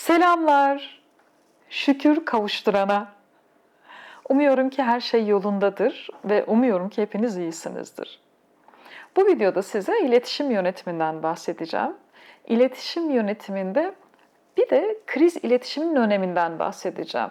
Selamlar. Şükür kavuşturana. Umuyorum ki her şey yolundadır ve umuyorum ki hepiniz iyisinizdir. Bu videoda size iletişim yönetiminden bahsedeceğim. İletişim yönetiminde bir de kriz iletişiminin öneminden bahsedeceğim.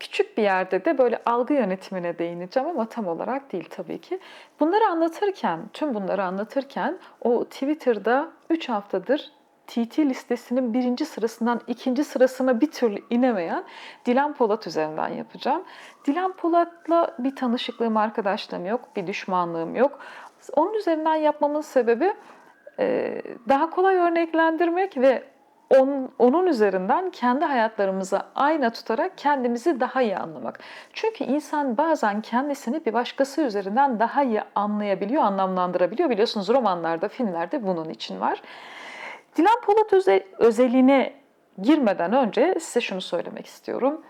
Küçük bir yerde de böyle algı yönetimine değineceğim ama tam olarak değil tabii ki. Bunları anlatırken, tüm bunları anlatırken o Twitter'da 3 haftadır TT listesinin birinci sırasından ikinci sırasına bir türlü inemeyen Dilan Polat üzerinden yapacağım. Dilan Polat'la bir tanışıklığım, arkadaşlığım yok, bir düşmanlığım yok. Onun üzerinden yapmamın sebebi e, daha kolay örneklendirmek ve onun, onun üzerinden kendi hayatlarımıza ayna tutarak kendimizi daha iyi anlamak. Çünkü insan bazen kendisini bir başkası üzerinden daha iyi anlayabiliyor, anlamlandırabiliyor. Biliyorsunuz romanlarda, filmlerde bunun için var. Dilan Polat öze, özeline girmeden önce size şunu söylemek istiyorum.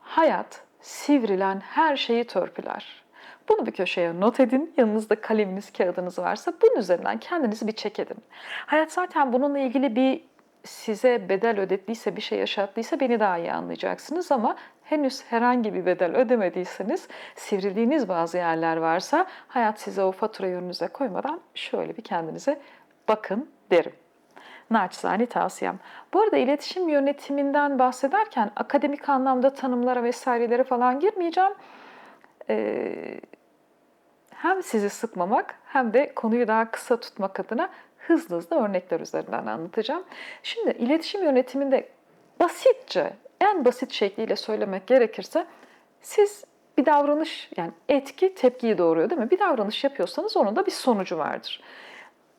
Hayat sivrilen her şeyi törpüler. Bunu bir köşeye not edin. Yanınızda kaleminiz, kağıdınız varsa bunun üzerinden kendinizi bir çek edin. Hayat zaten bununla ilgili bir size bedel ödettiyse, bir şey yaşattıysa beni daha iyi anlayacaksınız ama henüz herhangi bir bedel ödemediyseniz, sivrildiğiniz bazı yerler varsa hayat size o faturayı önünüze koymadan şöyle bir kendinize bakın derim. Naçizane tavsiyem. Bu arada iletişim yönetiminden bahsederken akademik anlamda tanımlara vesairelere falan girmeyeceğim. Ee, hem sizi sıkmamak hem de konuyu daha kısa tutmak adına hızlı hızlı örnekler üzerinden anlatacağım. Şimdi iletişim yönetiminde basitçe, en basit şekliyle söylemek gerekirse siz bir davranış yani etki tepkiyi doğuruyor değil mi? Bir davranış yapıyorsanız onun da bir sonucu vardır.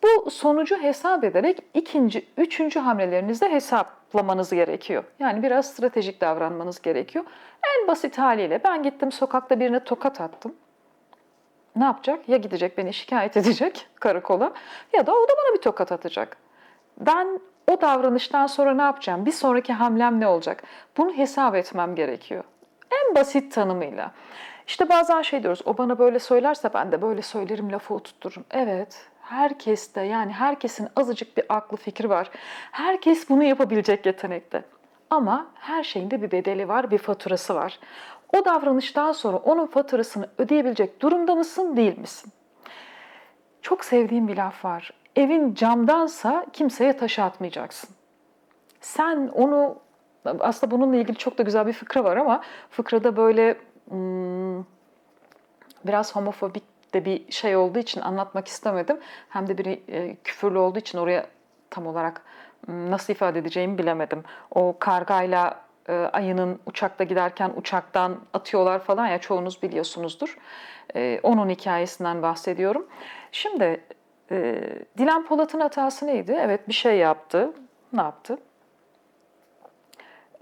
Bu sonucu hesap ederek ikinci, üçüncü hamlelerinizde hesaplamanız gerekiyor. Yani biraz stratejik davranmanız gerekiyor. En basit haliyle ben gittim sokakta birine tokat attım. Ne yapacak? Ya gidecek beni şikayet edecek karakola ya da o da bana bir tokat atacak. Ben o davranıştan sonra ne yapacağım? Bir sonraki hamlem ne olacak? Bunu hesap etmem gerekiyor. En basit tanımıyla. İşte bazen şey diyoruz, o bana böyle söylerse ben de böyle söylerim, lafı oturturum. Evet, herkeste yani herkesin azıcık bir aklı fikri var. Herkes bunu yapabilecek yetenekte. Ama her şeyin de bir bedeli var, bir faturası var. O davranıştan sonra onun faturasını ödeyebilecek durumda mısın, değil misin? Çok sevdiğim bir laf var. Evin camdansa kimseye taş atmayacaksın. Sen onu, aslında bununla ilgili çok da güzel bir fıkra var ama fıkrada böyle hmm, biraz homofobik de bir şey olduğu için anlatmak istemedim. Hem de bir e, küfürlü olduğu için oraya tam olarak nasıl ifade edeceğimi bilemedim. O kargayla e, ayının uçakta giderken uçaktan atıyorlar falan ya çoğunuz biliyorsunuzdur. E, onun hikayesinden bahsediyorum. Şimdi e, Dilan Polat'ın hatası neydi? Evet bir şey yaptı. Ne yaptı?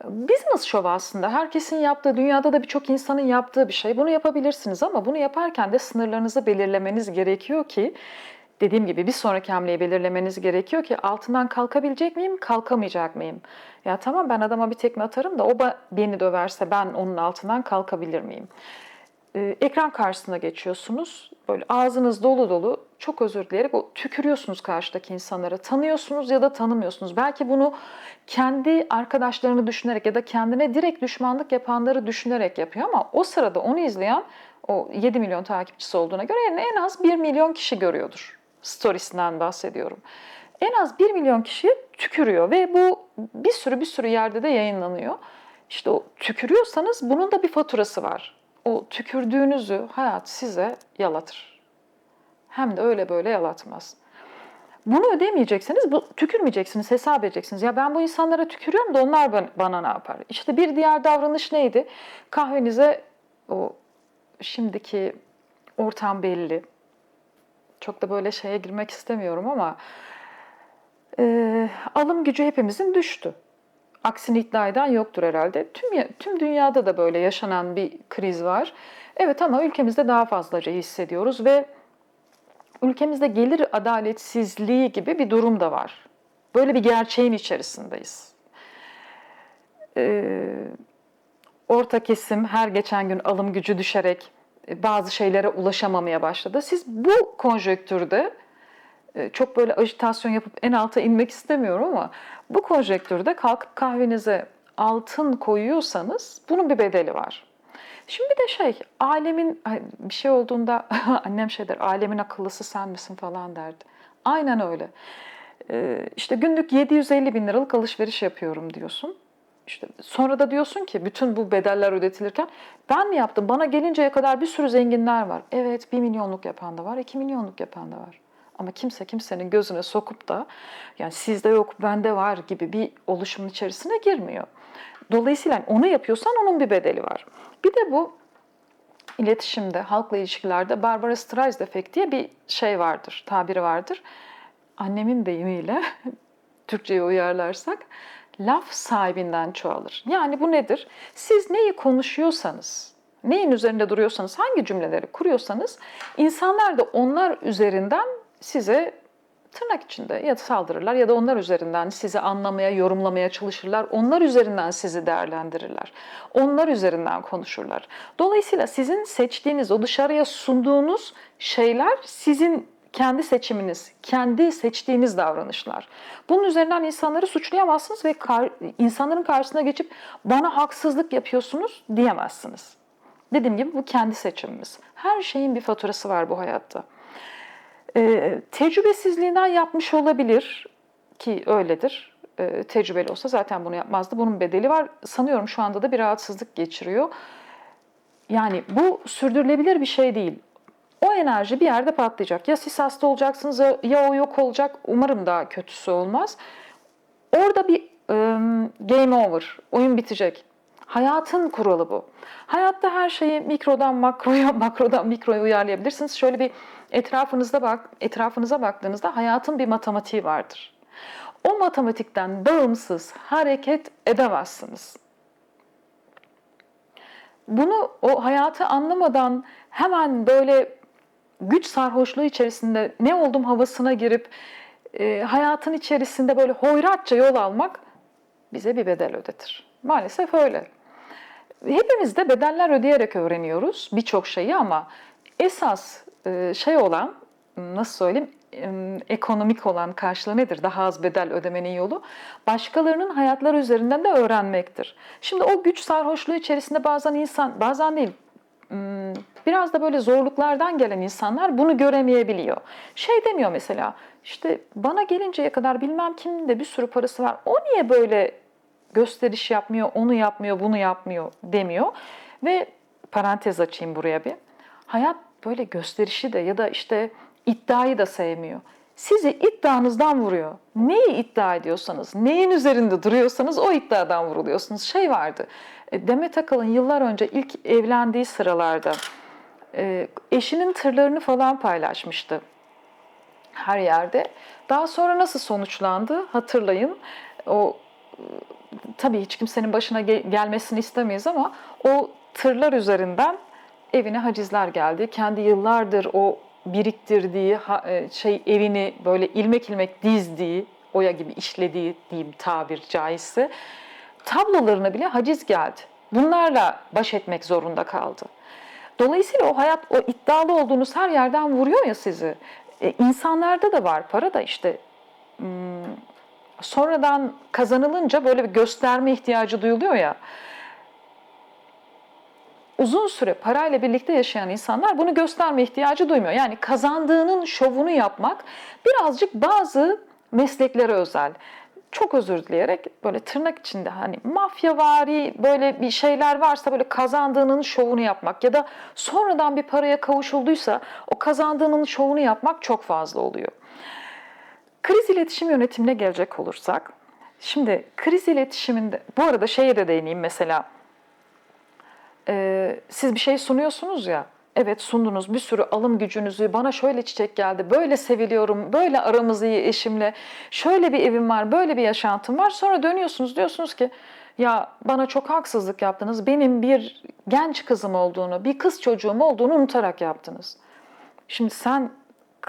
Business show aslında. Herkesin yaptığı, dünyada da birçok insanın yaptığı bir şey. Bunu yapabilirsiniz ama bunu yaparken de sınırlarınızı belirlemeniz gerekiyor ki dediğim gibi bir sonraki hamleyi belirlemeniz gerekiyor ki altından kalkabilecek miyim, kalkamayacak mıyım? Ya tamam ben adama bir tekme atarım da o beni döverse ben onun altından kalkabilir miyim? Ee, ekran karşısına geçiyorsunuz. Böyle ağzınız dolu dolu çok özür dileyerek o tükürüyorsunuz karşıdaki insanlara. Tanıyorsunuz ya da tanımıyorsunuz. Belki bunu kendi arkadaşlarını düşünerek ya da kendine direkt düşmanlık yapanları düşünerek yapıyor ama o sırada onu izleyen o 7 milyon takipçisi olduğuna göre yani en az 1 milyon kişi görüyordur. Storiesinden bahsediyorum. En az 1 milyon kişiye tükürüyor ve bu bir sürü bir sürü yerde de yayınlanıyor. İşte o tükürüyorsanız bunun da bir faturası var. O tükürdüğünüzü hayat size yalatır. Hem de öyle böyle yalatmaz. Bunu ödemeyecekseniz, bu, tükürmeyeceksiniz, hesap edeceksiniz. Ya ben bu insanlara tükürüyorum da onlar bana ne yapar? İşte bir diğer davranış neydi? Kahvenize o şimdiki ortam belli. Çok da böyle şeye girmek istemiyorum ama e, alım gücü hepimizin düştü. Aksini iddia eden yoktur herhalde. Tüm, tüm dünyada da böyle yaşanan bir kriz var. Evet ama ülkemizde daha fazlaca hissediyoruz ve ülkemizde gelir adaletsizliği gibi bir durum da var. Böyle bir gerçeğin içerisindeyiz. Ee, orta kesim her geçen gün alım gücü düşerek bazı şeylere ulaşamamaya başladı. Siz bu konjöktürde e, çok böyle ajitasyon yapıp en alta inmek istemiyorum ama bu konjektürde kalkıp kahvenize altın koyuyorsanız bunun bir bedeli var. Şimdi bir de şey, alemin bir şey olduğunda annem şey der, alemin akıllısı sen misin falan derdi. Aynen öyle. Ee, işte günlük 750 bin liralık alışveriş yapıyorum diyorsun. İşte sonra da diyorsun ki bütün bu bedeller ödetilirken ben mi yaptım? Bana gelinceye kadar bir sürü zenginler var. Evet 1 milyonluk yapan da var, 2 milyonluk yapan da var. Ama kimse kimsenin gözüne sokup da yani sizde yok bende var gibi bir oluşumun içerisine girmiyor. Dolayısıyla onu yapıyorsan onun bir bedeli var. Bir de bu iletişimde, halkla ilişkilerde Barbara Streisand efekt diye bir şey vardır, tabiri vardır. Annemin deyimiyle Türkçe'ye uyarlarsak laf sahibinden çoğalır. Yani bu nedir? Siz neyi konuşuyorsanız, neyin üzerinde duruyorsanız, hangi cümleleri kuruyorsanız insanlar da onlar üzerinden size tırnak içinde ya saldırırlar ya da onlar üzerinden sizi anlamaya, yorumlamaya çalışırlar. Onlar üzerinden sizi değerlendirirler. Onlar üzerinden konuşurlar. Dolayısıyla sizin seçtiğiniz, o dışarıya sunduğunuz şeyler sizin kendi seçiminiz, kendi seçtiğiniz davranışlar. Bunun üzerinden insanları suçlayamazsınız ve kar, insanların karşısına geçip bana haksızlık yapıyorsunuz diyemezsiniz. Dediğim gibi bu kendi seçimimiz. Her şeyin bir faturası var bu hayatta. Ee, tecrübesizliğinden yapmış olabilir ki öyledir. Ee, tecrübeli olsa zaten bunu yapmazdı. Bunun bedeli var. Sanıyorum şu anda da bir rahatsızlık geçiriyor. Yani bu sürdürülebilir bir şey değil. O enerji bir yerde patlayacak. Ya siz hasta olacaksınız ya o yok olacak. Umarım daha kötüsü olmaz. Orada bir um, game over. Oyun bitecek. Hayatın kuralı bu. Hayatta her şeyi mikrodan makroya, makrodan mikroya uyarlayabilirsiniz. Şöyle bir etrafınızda bak, etrafınıza baktığınızda hayatın bir matematiği vardır. O matematikten bağımsız hareket edemezsiniz. Bunu o hayatı anlamadan hemen böyle güç sarhoşluğu içerisinde ne oldum havasına girip e, hayatın içerisinde böyle hoyratça yol almak bize bir bedel ödetir. Maalesef öyle. Hepimiz de bedeller ödeyerek öğreniyoruz birçok şeyi ama esas e, şey olan, nasıl söyleyeyim, ekonomik olan karşılığı nedir? Daha az bedel ödemenin yolu. Başkalarının hayatları üzerinden de öğrenmektir. Şimdi o güç sarhoşluğu içerisinde bazen insan, bazen değil, biraz da böyle zorluklardan gelen insanlar bunu göremeyebiliyor. Şey demiyor mesela, işte bana gelinceye kadar bilmem kimin de bir sürü parası var. O niye böyle gösteriş yapmıyor, onu yapmıyor, bunu yapmıyor demiyor. Ve parantez açayım buraya bir. Hayat böyle gösterişi de ya da işte iddiayı da sevmiyor. Sizi iddianızdan vuruyor. Neyi iddia ediyorsanız, neyin üzerinde duruyorsanız o iddiadan vuruluyorsunuz. Şey vardı, e, Demet Akalın yıllar önce ilk evlendiği sıralarda e, eşinin tırlarını falan paylaşmıştı her yerde. Daha sonra nasıl sonuçlandı hatırlayın. O tabii hiç kimsenin başına gelmesini istemeyiz ama o tırlar üzerinden evine hacizler geldi. Kendi yıllardır o biriktirdiği şey evini böyle ilmek ilmek dizdiği, oya gibi işlediği diyeyim tabir caizse tablolarına bile haciz geldi. Bunlarla baş etmek zorunda kaldı. Dolayısıyla o hayat o iddialı olduğunuz her yerden vuruyor ya sizi. E, insanlarda da var para da işte hmm, sonradan kazanılınca böyle bir gösterme ihtiyacı duyuluyor ya. Uzun süre parayla birlikte yaşayan insanlar bunu gösterme ihtiyacı duymuyor. Yani kazandığının şovunu yapmak birazcık bazı mesleklere özel. Çok özür dileyerek böyle tırnak içinde hani mafyavari böyle bir şeyler varsa böyle kazandığının şovunu yapmak ya da sonradan bir paraya kavuşulduysa o kazandığının şovunu yapmak çok fazla oluyor. Kriz iletişim yönetimine gelecek olursak, şimdi kriz iletişiminde, bu arada şeye de değineyim mesela, e, siz bir şey sunuyorsunuz ya, evet sundunuz bir sürü alım gücünüzü, bana şöyle çiçek geldi, böyle seviliyorum, böyle aramız iyi eşimle, şöyle bir evim var, böyle bir yaşantım var. Sonra dönüyorsunuz diyorsunuz ki ya bana çok haksızlık yaptınız, benim bir genç kızım olduğunu, bir kız çocuğum olduğunu unutarak yaptınız. Şimdi sen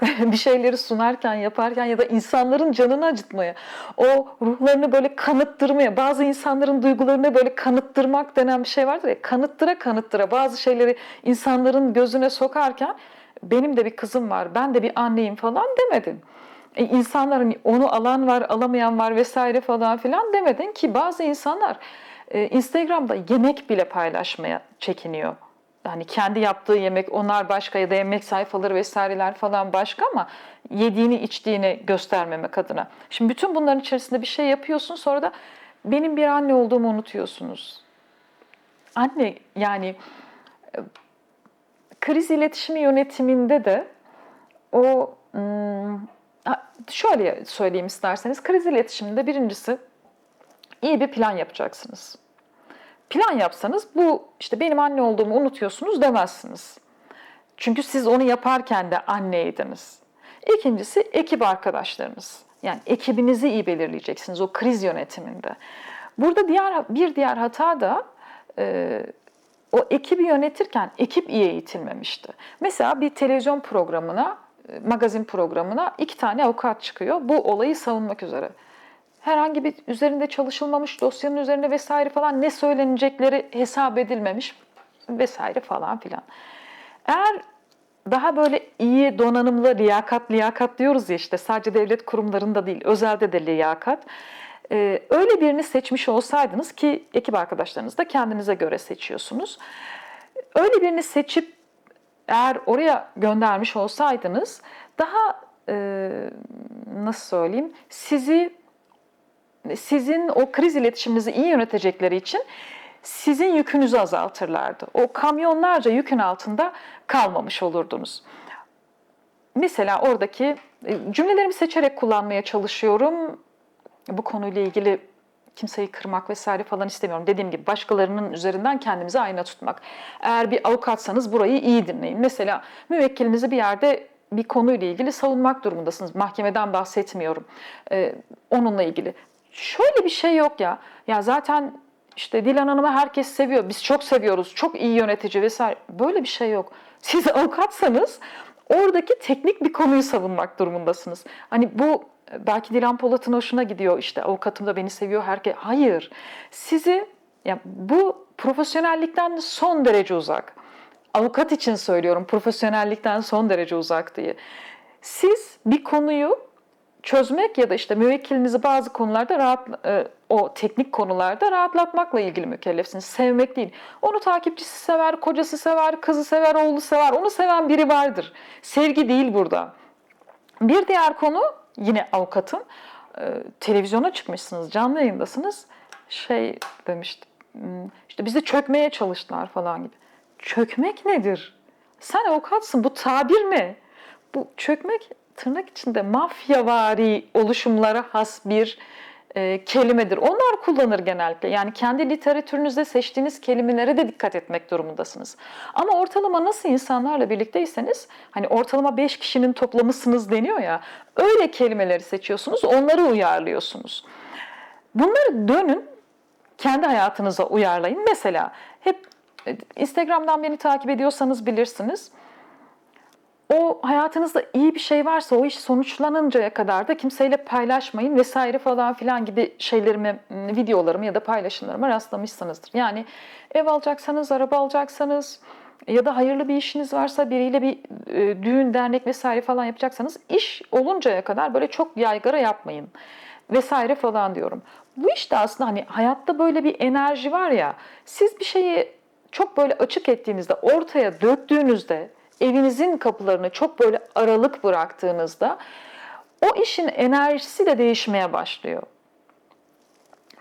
bir şeyleri sunarken, yaparken ya da insanların canını acıtmaya, o ruhlarını böyle kanıttırmaya, bazı insanların duygularını böyle kanıttırmak denen bir şey vardır ya, kanıttıra kanıttıra bazı şeyleri insanların gözüne sokarken benim de bir kızım var, ben de bir anneyim falan demedin. E, insanlar hani onu alan var, alamayan var vesaire falan filan demedin ki bazı insanlar e, Instagram'da yemek bile paylaşmaya çekiniyor. Hani kendi yaptığı yemek, onlar başka ya da yemek sayfaları vesaireler falan başka ama yediğini içtiğini göstermemek adına. Şimdi bütün bunların içerisinde bir şey yapıyorsun sonra da benim bir anne olduğumu unutuyorsunuz. Anne yani e, kriz iletişimi yönetiminde de o hmm, şöyle söyleyeyim isterseniz kriz iletişiminde birincisi iyi bir plan yapacaksınız. Plan yapsanız bu işte benim anne olduğumu unutuyorsunuz demezsiniz. Çünkü siz onu yaparken de anneydiniz. İkincisi ekip arkadaşlarınız. Yani ekibinizi iyi belirleyeceksiniz o kriz yönetiminde. Burada diğer bir diğer hata da e, o ekibi yönetirken ekip iyi eğitilmemişti. Mesela bir televizyon programına, e, magazin programına iki tane avukat çıkıyor bu olayı savunmak üzere. Herhangi bir üzerinde çalışılmamış dosyanın üzerine vesaire falan ne söylenecekleri hesap edilmemiş vesaire falan filan. Eğer daha böyle iyi donanımlı liyakat liyakat diyoruz ya işte sadece devlet kurumlarında değil özelde de liyakat. Ee, öyle birini seçmiş olsaydınız ki ekip arkadaşlarınız da kendinize göre seçiyorsunuz. Öyle birini seçip eğer oraya göndermiş olsaydınız daha e, nasıl söyleyeyim sizi sizin o kriz iletişiminizi iyi yönetecekleri için sizin yükünüzü azaltırlardı. O kamyonlarca yükün altında kalmamış olurdunuz. Mesela oradaki e, cümlelerimi seçerek kullanmaya çalışıyorum. Bu konuyla ilgili kimseyi kırmak vesaire falan istemiyorum. Dediğim gibi başkalarının üzerinden kendimizi ayna tutmak. Eğer bir avukatsanız burayı iyi dinleyin. Mesela müvekkilinizi bir yerde bir konuyla ilgili savunmak durumundasınız. Mahkemeden bahsetmiyorum. Ee, onunla ilgili. Şöyle bir şey yok ya. Ya zaten işte Dilan Hanım'ı herkes seviyor. Biz çok seviyoruz. Çok iyi yönetici vesaire. Böyle bir şey yok. Siz avukatsanız oradaki teknik bir konuyu savunmak durumundasınız. Hani bu belki Dilan Polat'ın hoşuna gidiyor. İşte avukatım da beni seviyor. Herkes hayır. Sizi ya bu profesyonellikten son derece uzak. Avukat için söylüyorum profesyonellikten son derece uzak diye. Siz bir konuyu çözmek ya da işte müvekkilinizi bazı konularda rahat e, o teknik konularda rahatlatmakla ilgili mükellefsiniz. Sevmek değil. Onu takipçisi sever, kocası sever, kızı sever, oğlu sever. Onu seven biri vardır. Sevgi değil burada. Bir diğer konu yine avukatın e, televizyona çıkmışsınız, canlı yayındasınız. Şey demişti. Hmm, işte bizi çökmeye çalıştılar falan gibi. Çökmek nedir? Sen avukatsın. Bu tabir ne? Bu çökmek tırnak içinde mafyavari oluşumlara has bir e, kelimedir. Onlar kullanır genellikle. Yani kendi literatürünüzde seçtiğiniz kelimelere de dikkat etmek durumundasınız. Ama ortalama nasıl insanlarla birlikteyseniz, hani ortalama 5 kişinin toplamısınız deniyor ya, öyle kelimeleri seçiyorsunuz, onları uyarlıyorsunuz. Bunları dönün, kendi hayatınıza uyarlayın. Mesela hep e, Instagram'dan beni takip ediyorsanız bilirsiniz o hayatınızda iyi bir şey varsa o iş sonuçlanıncaya kadar da kimseyle paylaşmayın vesaire falan filan gibi şeylerimi, videolarımı ya da paylaşımlarıma rastlamışsınızdır. Yani ev alacaksanız, araba alacaksanız ya da hayırlı bir işiniz varsa biriyle bir e, düğün, dernek vesaire falan yapacaksanız iş oluncaya kadar böyle çok yaygara yapmayın vesaire falan diyorum. Bu işte aslında hani hayatta böyle bir enerji var ya siz bir şeyi çok böyle açık ettiğinizde, ortaya döktüğünüzde evinizin kapılarını çok böyle aralık bıraktığınızda o işin enerjisi de değişmeye başlıyor.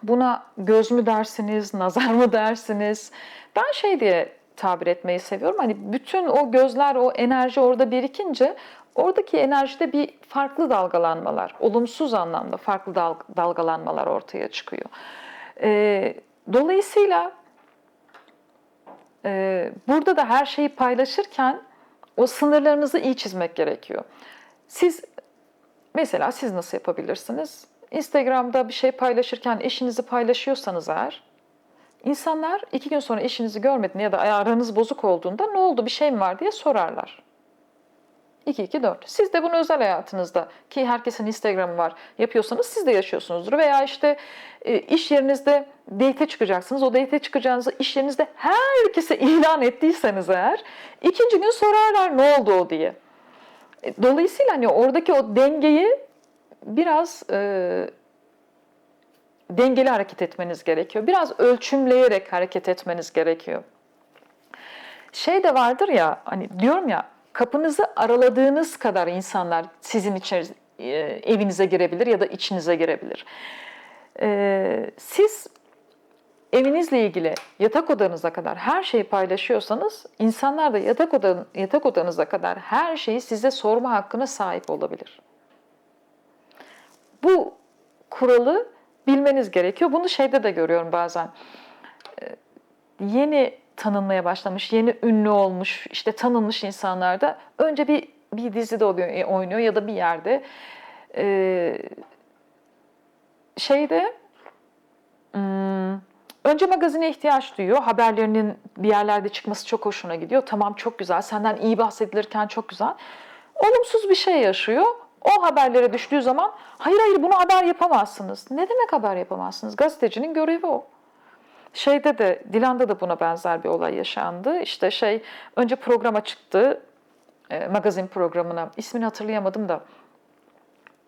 Buna göz mü dersiniz, nazar mı dersiniz? Ben şey diye tabir etmeyi seviyorum. Hani bütün o gözler, o enerji orada birikince oradaki enerjide bir farklı dalgalanmalar, olumsuz anlamda farklı dalgalanmalar ortaya çıkıyor. Ee, dolayısıyla e, burada da her şeyi paylaşırken o sınırlarınızı iyi çizmek gerekiyor. Siz mesela siz nasıl yapabilirsiniz? Instagram'da bir şey paylaşırken eşinizi paylaşıyorsanız eğer insanlar iki gün sonra eşinizi görmediğinde ya da aranız bozuk olduğunda ne oldu bir şey mi var diye sorarlar. 2 2 4. Siz de bunu özel hayatınızda ki herkesin Instagram'ı var yapıyorsanız siz de yaşıyorsunuzdur veya işte e, iş yerinizde date çıkacaksınız. O date çıkacağınızı iş yerinizde herkese ilan ettiyseniz eğer ikinci gün sorarlar ne oldu o diye. E, dolayısıyla hani oradaki o dengeyi biraz e, dengeli hareket etmeniz gerekiyor. Biraz ölçümleyerek hareket etmeniz gerekiyor. Şey de vardır ya hani diyorum ya kapınızı araladığınız kadar insanlar sizin içeri, e, evinize girebilir ya da içinize girebilir. E, siz evinizle ilgili yatak odanıza kadar her şeyi paylaşıyorsanız insanlar da yatak, odan, yatak odanıza kadar her şeyi size sorma hakkına sahip olabilir. Bu kuralı bilmeniz gerekiyor. Bunu şeyde de görüyorum bazen. Ee, Yeni tanınmaya başlamış, yeni ünlü olmuş, işte tanınmış insanlarda önce bir bir dizide oluyor, oynuyor ya da bir yerde ee, şeyde hmm, önce magazine ihtiyaç duyuyor. Haberlerinin bir yerlerde çıkması çok hoşuna gidiyor. Tamam çok güzel, senden iyi bahsedilirken çok güzel. Olumsuz bir şey yaşıyor. O haberlere düştüğü zaman hayır hayır bunu haber yapamazsınız. Ne demek haber yapamazsınız? Gazetecinin görevi o. Şeyde de Dilan'da da buna benzer bir olay yaşandı. İşte şey önce programa çıktı. E, magazin programına. ismini hatırlayamadım da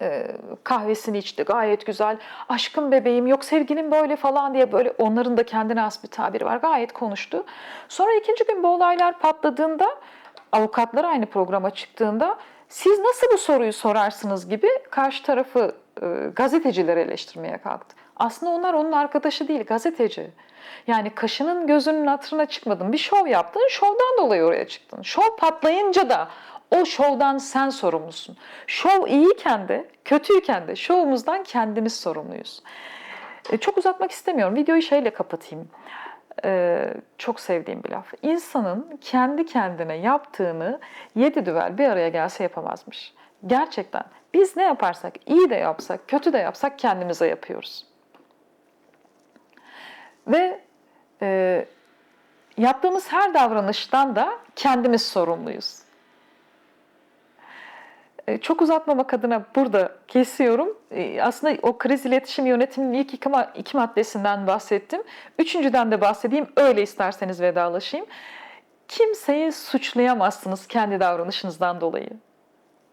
e, kahvesini içti gayet güzel. Aşkım bebeğim yok sevgilim böyle falan diye böyle onların da kendine has bir tabiri var. Gayet konuştu. Sonra ikinci gün bu olaylar patladığında avukatlar aynı programa çıktığında siz nasıl bu soruyu sorarsınız gibi karşı tarafı e, gazeteciler eleştirmeye kalktı. Aslında onlar onun arkadaşı değil, gazeteci. Yani kaşının gözünün hatırına çıkmadın. Bir şov yaptın, şovdan dolayı oraya çıktın. Şov patlayınca da o şovdan sen sorumlusun. Şov iyiyken de, kötüyken de şovumuzdan kendimiz sorumluyuz. E, çok uzatmak istemiyorum. Videoyu şeyle kapatayım. Ee, çok sevdiğim bir laf. İnsanın kendi kendine yaptığını yedi düvel bir araya gelse yapamazmış. Gerçekten biz ne yaparsak, iyi de yapsak, kötü de yapsak kendimize yapıyoruz. Ve e, yaptığımız her davranıştan da kendimiz sorumluyuz. E, çok uzatmamak adına burada kesiyorum. E, aslında o kriz iletişim yönetiminin ilk iki, iki maddesinden bahsettim. Üçüncüden de bahsedeyim. Öyle isterseniz vedalaşayım. Kimseyi suçlayamazsınız kendi davranışınızdan dolayı.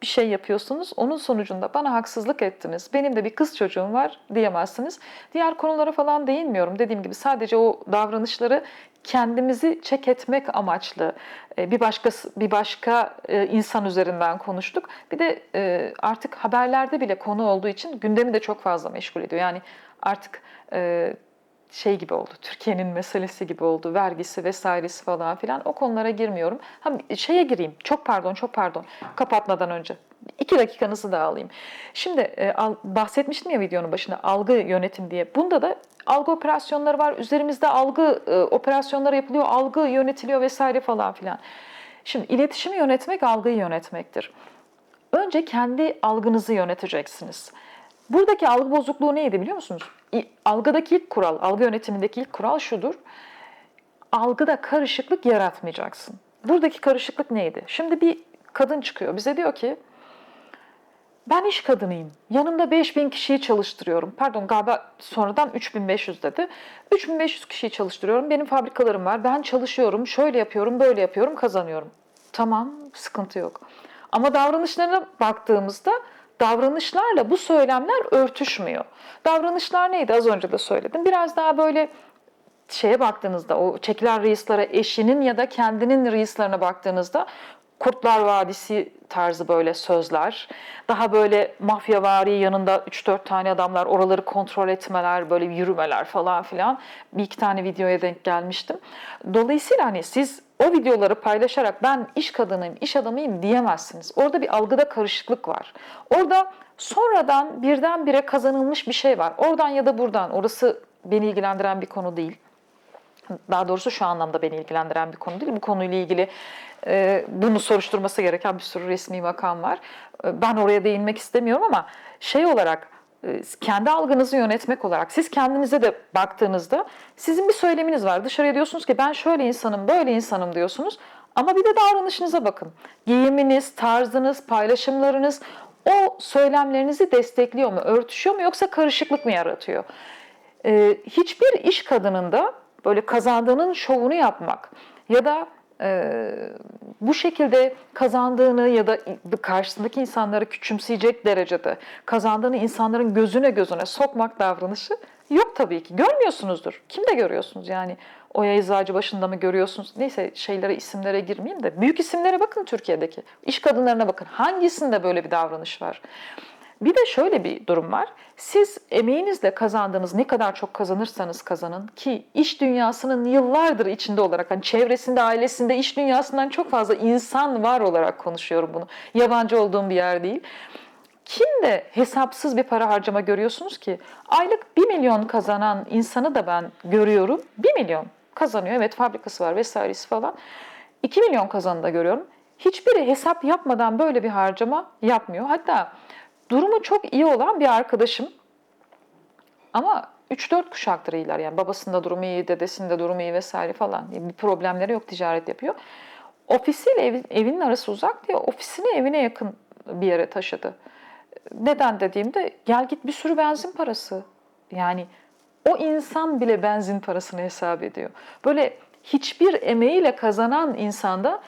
Bir şey yapıyorsunuz, onun sonucunda bana haksızlık ettiniz, benim de bir kız çocuğum var diyemezsiniz. Diğer konulara falan değinmiyorum. Dediğim gibi sadece o davranışları kendimizi çek etmek amaçlı e, bir başka bir başka e, insan üzerinden konuştuk. Bir de e, artık haberlerde bile konu olduğu için gündemi de çok fazla meşgul ediyor. Yani artık şey gibi oldu, Türkiye'nin meselesi gibi oldu, vergisi vesairesi falan filan. O konulara girmiyorum. Ha, şeye gireyim, çok pardon, çok pardon, kapatmadan önce. İki dakikanızı da alayım. Şimdi e, al, bahsetmiştim ya videonun başında algı yönetim diye. Bunda da algı operasyonları var. Üzerimizde algı e, operasyonları yapılıyor, algı yönetiliyor vesaire falan filan. Şimdi iletişimi yönetmek algıyı yönetmektir. Önce kendi algınızı yöneteceksiniz. Buradaki algı bozukluğu neydi biliyor musunuz? Algıdaki ilk kural, algı yönetimindeki ilk kural şudur. Algıda karışıklık yaratmayacaksın. Buradaki karışıklık neydi? Şimdi bir kadın çıkıyor bize diyor ki ben iş kadınıyım. Yanımda 5000 kişiyi çalıştırıyorum. Pardon galiba sonradan 3500 dedi. 3500 kişiyi çalıştırıyorum. Benim fabrikalarım var. Ben çalışıyorum. Şöyle yapıyorum, böyle yapıyorum, kazanıyorum. Tamam, sıkıntı yok. Ama davranışlarına baktığımızda davranışlarla bu söylemler örtüşmüyor. Davranışlar neydi az önce de söyledim. Biraz daha böyle şeye baktığınızda o çekilen reislara eşinin ya da kendinin reislerine baktığınızda Kurtlar Vadisi tarzı böyle sözler. Daha böyle mafyavari yanında 3-4 tane adamlar oraları kontrol etmeler, böyle yürümeler falan filan. Bir iki tane videoya denk gelmiştim. Dolayısıyla hani siz o videoları paylaşarak ben iş kadınıyım, iş adamıyım diyemezsiniz. Orada bir algıda karışıklık var. Orada sonradan birdenbire kazanılmış bir şey var. Oradan ya da buradan. Orası beni ilgilendiren bir konu değil. Daha doğrusu şu anlamda beni ilgilendiren bir konu değil. Bu konuyla ilgili e, bunu soruşturması gereken bir sürü resmi makam var. E, ben oraya değinmek istemiyorum ama şey olarak kendi algınızı yönetmek olarak siz kendinize de baktığınızda sizin bir söyleminiz var. Dışarıya diyorsunuz ki ben şöyle insanım, böyle insanım diyorsunuz. Ama bir de davranışınıza bakın. Giyiminiz, tarzınız, paylaşımlarınız o söylemlerinizi destekliyor mu, örtüşüyor mu yoksa karışıklık mı yaratıyor? Hiçbir iş kadınında böyle kazandığının şovunu yapmak ya da e, bu şekilde kazandığını ya da karşısındaki insanları küçümseyecek derecede kazandığını insanların gözüne gözüne sokmak davranışı yok tabii ki. Görmüyorsunuzdur. Kim de görüyorsunuz yani. Oya Eczacı başında mı görüyorsunuz? Neyse şeylere, isimlere girmeyeyim de. Büyük isimlere bakın Türkiye'deki. İş kadınlarına bakın. Hangisinde böyle bir davranış var? Bir de şöyle bir durum var. Siz emeğinizle kazandığınız ne kadar çok kazanırsanız kazanın ki iş dünyasının yıllardır içinde olarak hani çevresinde, ailesinde iş dünyasından çok fazla insan var olarak konuşuyorum bunu. Yabancı olduğum bir yer değil. Kimde hesapsız bir para harcama görüyorsunuz ki? Aylık 1 milyon kazanan insanı da ben görüyorum. 1 milyon kazanıyor. Evet fabrikası var vesairesi falan. 2 milyon kazanı da görüyorum. Hiçbiri hesap yapmadan böyle bir harcama yapmıyor. Hatta durumu çok iyi olan bir arkadaşım ama 3-4 kuşaktır iyiler yani babasında durumu iyi, dedesinde durumu iyi vesaire falan. Bir problemleri yok ticaret yapıyor. Ofisiyle ev, evinin arası uzak diye ofisini evine yakın bir yere taşıdı. Neden dediğimde gel git bir sürü benzin parası. Yani o insan bile benzin parasını hesap ediyor. Böyle hiçbir emeğiyle kazanan insanda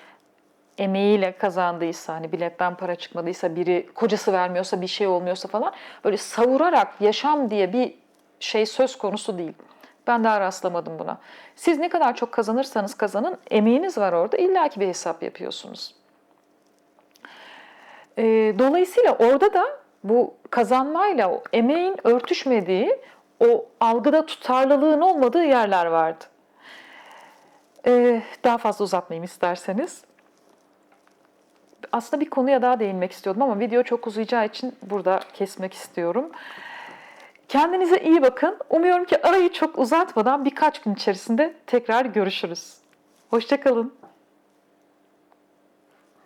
emeğiyle kazandıysa, hani biletten para çıkmadıysa, biri kocası vermiyorsa, bir şey olmuyorsa falan böyle savurarak yaşam diye bir şey söz konusu değil. Ben daha rastlamadım buna. Siz ne kadar çok kazanırsanız kazanın, emeğiniz var orada, illaki bir hesap yapıyorsunuz. Ee, dolayısıyla orada da bu kazanmayla o emeğin örtüşmediği, o algıda tutarlılığın olmadığı yerler vardı. Ee, daha fazla uzatmayayım isterseniz aslında bir konuya daha değinmek istiyordum ama video çok uzayacağı için burada kesmek istiyorum. Kendinize iyi bakın. Umuyorum ki arayı çok uzatmadan birkaç gün içerisinde tekrar görüşürüz. Hoşçakalın.